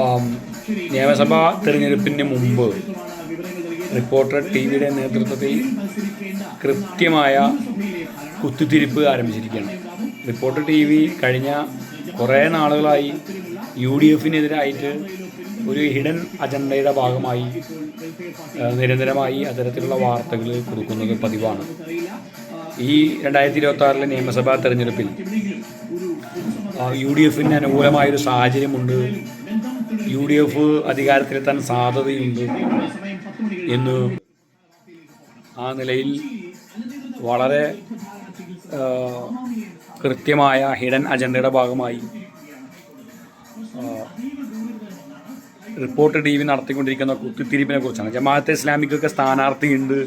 ആം, നിയമസഭാ തെരഞ്ഞെടുപ്പിന് മുമ്പ് റിപ്പോർട്ടർ ടി വിയുടെ നേതൃത്വത്തിൽ കൃത്യമായ കുത്തിത്തിരിപ്പ് ആരംഭിച്ചിരിക്കുകയാണ്. റിപ്പോർട്ടർ ടി വി കഴിഞ്ഞ കുറേ നാളുകളായി യു ഡി എഫിനെതിരായിട്ട് ഒരു ഹിഡൻ അജണ്ടയുടെ ഭാഗമായി നിരന്തരമായി അത്തരത്തിലുള്ള വാർത്തകൾ കൊടുക്കുന്നത് പതിവാണ്. ഈ രണ്ടായിരത്തി ഇരുപത്തി ആറിലെ നിയമസഭാ തെരഞ്ഞെടുപ്പിൽ യു ഡി എഫിന് അനുകൂലമായൊരു സാഹചര്യമുണ്ട്. യു ഡി എഫ് അധികാരത്തിലെത്താൻ സാധ്യതയുണ്ട് എന്ന് ആ നിലയിൽ വളരെ കൃത്യമായ ഹിഡൻ അജണ്ടയുടെ ഭാഗമായി റിപ്പോർട്ട് ടി വി നടത്തിക്കൊണ്ടിരിക്കുന്ന കുത്തിത്തിരിപ്പിനെ കുറിച്ചാണ്. ജമാഅത്തെ ഇസ്ലാമിക്കൊക്കെ സ്ഥാനാർത്ഥിയുണ്ട്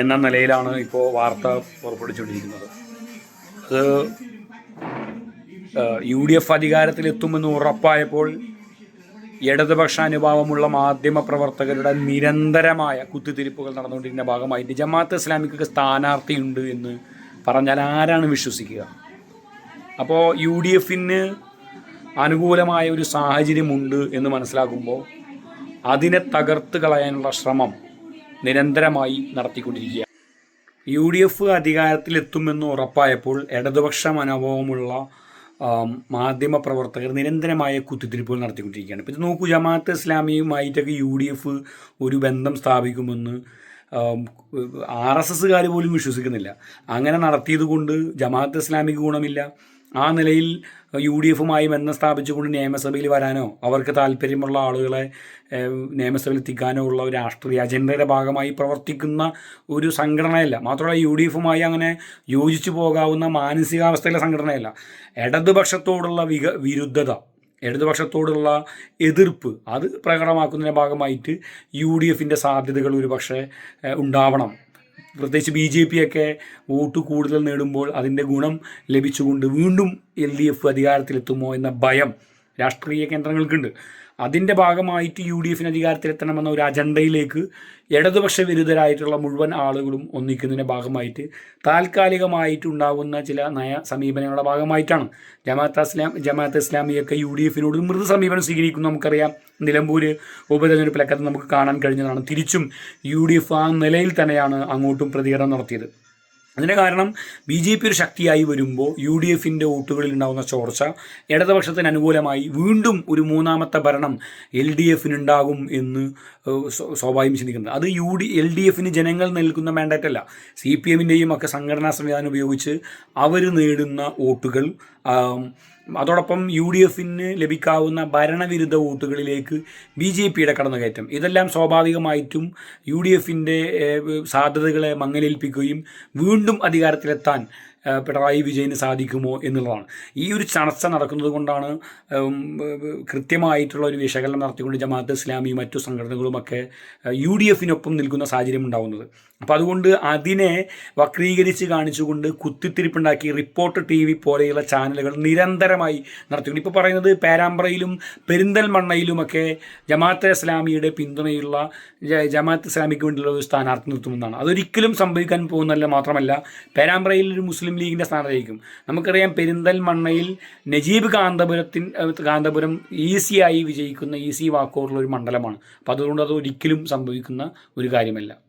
എന്ന നിലയിലാണ് ഇപ്പോൾ വാർത്ത പുറപ്പെടുവിച്ചുകൊണ്ടിരിക്കുന്നത്. അത് യു ഡി എഫ് അധികാരത്തിലെത്തുമെന്ന് ഉറപ്പായപ്പോൾ ഇടതുപക്ഷ അനുഭാവമുള്ള മാധ്യമ പ്രവർത്തകരുടെ നിരന്തരമായ കുത്തിത്തിരിപ്പുകൾ നടന്നുകൊണ്ടിരിക്കുന്ന ഭാഗമായിട്ട് ജമാഅത്ത് ഇസ്ലാമിക്കൊക്കെ സ്ഥാനാർത്ഥിയുണ്ട് എന്ന് പറഞ്ഞാൽ ആരാണ് വിശ്വസിക്കുക? അപ്പോൾ യു ഡി എഫിന് അനുകൂലമായ ഒരു സാഹചര്യമുണ്ട് എന്ന് മനസ്സിലാക്കുമ്പോൾ അതിനെ തകർത്ത് കളയാനുള്ള ശ്രമം നിരന്തരമായി നടത്തിക്കൊണ്ടിരിക്കുക യു ഡി എഫ് അധികാരത്തിലെത്തുമെന്ന് ഉറപ്പായപ്പോൾ ഇടതുപക്ഷ മനോഭാവമുള്ള മാധ്യമ പ്രവർത്തകർ നിരന്തരമായ കുത്തിത്തിരിപ്പുകൾ നടത്തിക്കൊണ്ടിരിക്കുകയാണ്. ഇപ്പോൾ ഇത് നോക്കൂ ജമാഅത്ത് ഇസ്ലാമിയുമായിട്ടൊക്കെ യു ഡി എഫ് ഒരു ബന്ധം സ്ഥാപിക്കുമെന്ന് ആർ എസ് എസ്സുകാർ പോലും വിശ്വസിക്കുന്നില്ല. അങ്ങനെ നടത്തിയത് കൊണ്ട് ജമാഅത്ത് ഇസ്ലാമിക്ക് ഗുണമില്ല. ആ നിലയിൽ യു ഡി എഫുമായി ബന്ധം സ്ഥാപിച്ചുകൊണ്ട് നിയമസഭയിൽ വരാനോ അവർക്ക് താല്പര്യമുള്ള ആളുകളെ നിയമസഭയിൽ എത്തിക്കാനോ ഉള്ള ഒരു രാഷ്ട്രീയ അജണ്ടയുടെ ഭാഗമായി പ്രവർത്തിക്കുന്ന ഒരു സംഘടനയല്ല. മാത്രമല്ല യു ഡി എഫുമായി അങ്ങനെ യോജിച്ചു പോകാവുന്ന മാനസികാവസ്ഥയിലെ സംഘടനയല്ല. ഇടതുപക്ഷത്തോടുള്ള വിക വിരുദ്ധത ഇടതുപക്ഷത്തോടുള്ള എതിർപ്പ് അത് പ്രകടമാക്കുന്നതിന്റെ ഭാഗമായിട്ട് യു ഡി എഫിന്റെ സാധ്യതകൾ ഒരു പക്ഷേ ഉണ്ടാവണം. പ്രത്യേകിച്ച് ബി ജെ പി ഒക്കെ വോട്ട് കൂടുതൽ നേടുമ്പോൾ അതിന്റെ ഗുണം ലഭിച്ചുകൊണ്ട് വീണ്ടും എൽ ഡി എഫ് അധികാരത്തിലെത്തുമോ എന്ന ഭയം രാഷ്ട്രീയ കേന്ദ്രങ്ങൾക്കുണ്ട്. അതിന്റെ ഭാഗമായിട്ട് യു ഡി എഫിന് അധികാരത്തിലെത്തണമെന്ന ഒരു അജണ്ടയിലേക്ക് ഇടതുപക്ഷ വിരുദ്ധരായിട്ടുള്ള മുഴുവൻ ആളുകളും ഒന്നിക്കുന്നതിന്റെ ഭാഗമായിട്ട് താൽക്കാലികമായിട്ടുണ്ടാകുന്ന ചില നയ സമീപനങ്ങളുടെ ഭാഗമായിട്ടാണ്. ജമാഅത്ത് ഇസ്ലാം ജമാഅത്ത് ഇസ്ലാമിയൊക്കെ യു ഡി എഫിനോട് മൃദു സമീപനം സ്വീകരിക്കുന്നു നമുക്കറിയാം. നിലമ്പൂർ ഉപതെരഞ്ഞെടുപ്പിലൊക്കെ നമുക്ക് കാണാൻ കഴിഞ്ഞതാണ്. തിരിച്ചും യു ഡി എഫ് ആ നിലയിൽ തന്നെയാണ് അങ്ങോട്ടും പ്രതികരണം നടത്തിയത്. അതിന് കാരണം ബി ജെ പി ഒരു ശക്തിയായി വരുമ്പോൾ യു ഡി എഫിന്റെ വോട്ടുകളിൽ ഉണ്ടാകുന്ന ചോർച്ച ഇടതുപക്ഷത്തിന് അനുകൂലമായി വീണ്ടും ഒരു മൂന്നാമത്തെ ഭരണം എൽ ഡി എഫിനുണ്ടാകും എന്ന് സ്വാഭാവികം ചിന്തിക്കുന്നത്. അത് യു ഡി എൽ ഡി എഫിന് ജനങ്ങൾ നൽകുന്ന മാൻഡേറ്റ് അല്ല സി പി എമ്മിന്റെയും ഒക്കെ സംഘടനാ സംവിധാനം ഉപയോഗിച്ച് അവർ നേടുന്ന വോട്ടുകൾ അതോടൊപ്പം യു ഡി എഫിന് ലഭിക്കാവുന്ന ഭരണവിരുദ്ധ വോട്ടുകളിലേക്ക് ബി ജെ പിയുടെ കടന്നുകയറ്റം. ഇതെല്ലാം സ്വാഭാവികമായിട്ടും യു ഡി എഫിന്റെ സാധ്യതകളെ മങ്ങലേൽപ്പിക്കുകയും വീണ്ടും അധികാരത്തിലെത്താൻ പിണറായി വിജയന് സാധിക്കുമോ എന്നുള്ളതാണ്. ഈ ഒരു ചർച്ച നടക്കുന്നത് കൊണ്ടാണ് കൃത്യമായിട്ടുള്ള ഒരു വിശകലനം നടത്തിക്കൊണ്ട് ജമാഅത്ത് ഇസ്ലാമി മറ്റു സംഘടനകളുമൊക്കെ യു ഡി എഫിനൊപ്പം നിൽക്കുന്ന സാഹചര്യം ഉണ്ടാകുന്നത് അപ്പോൾ അതുകൊണ്ട് അതിനെ വക്രീകരിച്ച് കാണിച്ചുകൊണ്ട് കുത്തിത്തിരിപ്പുണ്ടാക്കി റിപ്പോർട്ട് ടി വി പോലെയുള്ള ചാനലുകൾ നിരന്തരമായി നടത്തിക്കൊണ്ട് ഇപ്പോൾ പറയുന്നത് പേരാമ്പ്രയിലും പെരിന്തൽമണ്ണയിലുമൊക്കെ ജമാഅത്തെ ഇസ്ലാമിയുടെ പിന്തുണയുള്ള ജമാഅത്ത് ഇസ്ലാമിക്ക് വേണ്ടിയുള്ള ഒരു സ്ഥാനാർത്ഥി നിർത്തുമെന്നാണ്. അതൊരിക്കലും സംഭവിക്കാൻ പോകുന്നതല്ല മാത്രമല്ല പേരാമ്പ്രയിൽ ഒരു മുസ്ലിം ലീഗിന്റെ സ്ഥാനത്തായിരിക്കും. നമുക്കറിയാം പെരിന്തൽമണ്ണയിൽ നജീബ് കാന്തപുരത്തിൻ കാന്തപുരം ഈസിയായി വിജയിക്കുന്ന ഈസി വാക്കോറുള്ള ഒരു മണ്ഡലമാണ്. അപ്പോൾ അതുകൊണ്ട് അത് ഒരിക്കലും സംഭവിക്കുന്ന ഒരു കാര്യമല്ല.